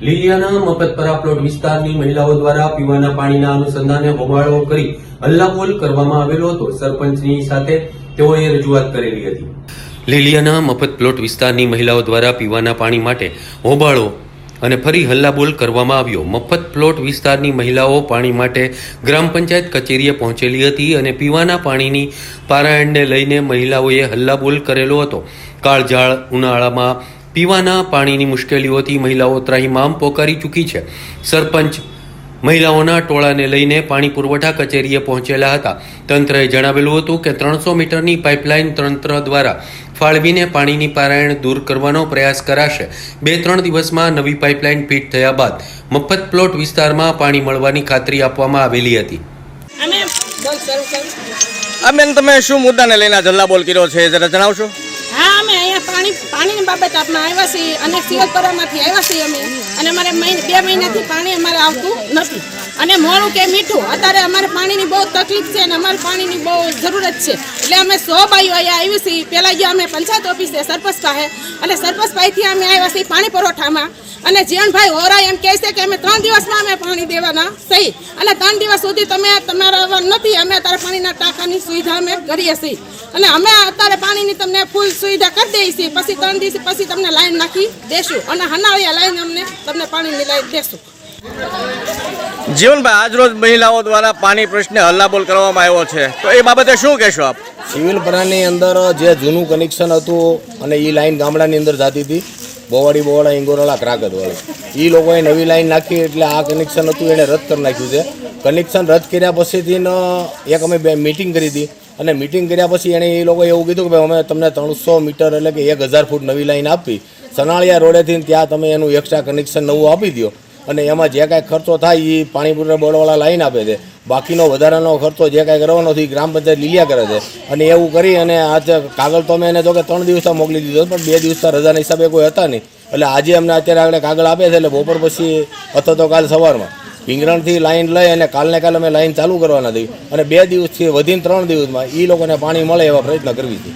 લીલિયાના મફતપરા plot વિસ્તારની મહિલાઓ દ્વારા પીવાના પાણીના અનુસંધાને હોબાળો કરી હલ્લાબોલ કરવામાં આવેલો હતો. સરપંચની સાથે તેઓએ રજૂઆત કરેલી હતી. લીલિયાના મફત પ્લોટ વિસ્તારની મહિલાઓ દ્વારા પીવાના પાણી માટે હોબાળો અને ફરી હલ્લાબોલ કરવામાં આવ્યો. મફત પ્લોટ વિસ્તારની મહિલાઓ પાણી માટે ગ્રામ પંચાયત કચેરીએ પહોંચેલી હતી અને પીવાના પાણીની પારાયણને લઈને મહિલાઓએ હલ્લાબોલ કરેલો હતો. કાળઝાળ ઉનાળામાં પીવાના પાણીની મુશ્કેલીઓથી મહિલાઓ ત્રાહિમામ પોકારી ચૂકી છે. સરપંચ મહિલાઓના ટોળાને લઈને પાણી પુરવઠા કચેરીએ પહોંચેલા હતા. તંત્રએ જણાવેલું હતું કે ત્રણસો મીટરની પાઇપલાઇન તંત્ર દ્વારા ફાળવીને પાણીની પારાયણ દૂર કરવાનો પ્રયાસ કરાશે. બે ત્રણ દિવસમાં નવી પાઇપલાઇન ફિટ થયા બાદ મફત પ્લોટ વિસ્તારમાં પાણી મળવાની ખાતરી આપવામાં આવેલી હતી. અમે બોલ શરૂ કર આ બેન તમે શું મુદ્દાને લઈને આ જલ્લાબોલ કર્યો છે એ જરા જણાવશો? અમે અહીંયા પાણી, પાણીની બાબત આપમાં આવ્યા છીએ અને સિવલપરામાંથી આવ્યા છીએ અમે. અને અમારે બે મહિનાથી પાણી અમારે આવતું નથી. અને મોડું કે મીઠું, અત્યારે અમારે પાણીની બહુ તકલીફ છે અને અમારે પાણીની બહુ જરૂરત છે. એટલે અમે સો બાઈઓ અહીંયા આવી છીએ. પહેલાં ગયા અમે પંચાયત ઓફિસે સરપંચ પાસે. અને સરપંચ પાસેથી અમે આવ્યા છીએ પાણી પુરવઠામાં અને જીવનભાઈ હોરા એમ કહે છે કે અમે ત્રણ દિવસમાં અમે પાણી દેવાના. સહી. અને ત્રણ દિવસ સુધી તમે તમારા નથી. અમે અત્યારે પાણીના ટાંકાની સુવિધા અમે કરીએ છીએ. અને અમે અત્યારે પાણીની તમને ફૂલ સુવિધા કરી દઈએ છીએ. પછી ત્રણ દિવસ પછી તમને લાઈન નાખી દેશું. અને હનાળિયા લાઈન અમને તમને પાણીની લાઈન દેશું. જીવનભાઈ આજરોજ મહિલાઓ દ્વારા પાણી પ્રશ્ને હલ્લાબોલ કરવામાં આવ્યો છે. તો એ બાબતે શું કહેશો આપ? સિવિલ પરાની અંદર જે જૂનું કનેક્શન હતું અને એ લાઈન ગામડાની અંદર જતી હતી, બોવાડી બોવાડા ઇંગોરાળા ક્રાકતવાળી એ લોકોએ નવી લાઈન નાખી એટલે આ કનેક્શન હતું એણે રદ કરી નાખ્યું છે. કનેક્શન રદ કર્યા પછીથી એક અમે બે મિટિંગ કરી હતી. અને મિટિંગ કર્યા પછી એણે એ લોકોએ એવું કીધું કે ભાઈ, અમે તમને ત્રણસો મીટર એટલે કે એક હજાર ફૂટ નવી લાઈન આપી. સનાળિયા રોડેથી ત્યાં તમે એનું એક્સ્ટ્રા કનેક્શન નવું આપી દો અને એમાં જે કાંઈ ખર્ચો થાય એ પાણીપુરા બોર્ડવાળા લાઈન આપે છે. બાકીનો વધારાનો ખર્ચો જે કાંઈ કરવાનો છે ગ્રામ પંચાયત લીલિયા કરે છે. અને એવું કરી અને આજે કાગળ તો અમે એને જો કે ત્રણ દિવસમાં મોકલી દીધો પણ બે દિવસના રજાના હિસાબે કોઈ હતા નહીં. એટલે આજે અમને અત્યારે આગળ કાગળ આપે છે એટલે બપોર પછી અથવા તો કાલ સવારમાં. પિંગરણથી લાઈન લઈ અને કાલને કાલે અમે લાઈન ચાલુ કરવાના થઈ અને બે દિવસથી વધીને ત્રણ દિવસમાં એ લોકોને પાણી મળે એવા પ્રયત્ન કરવી છે.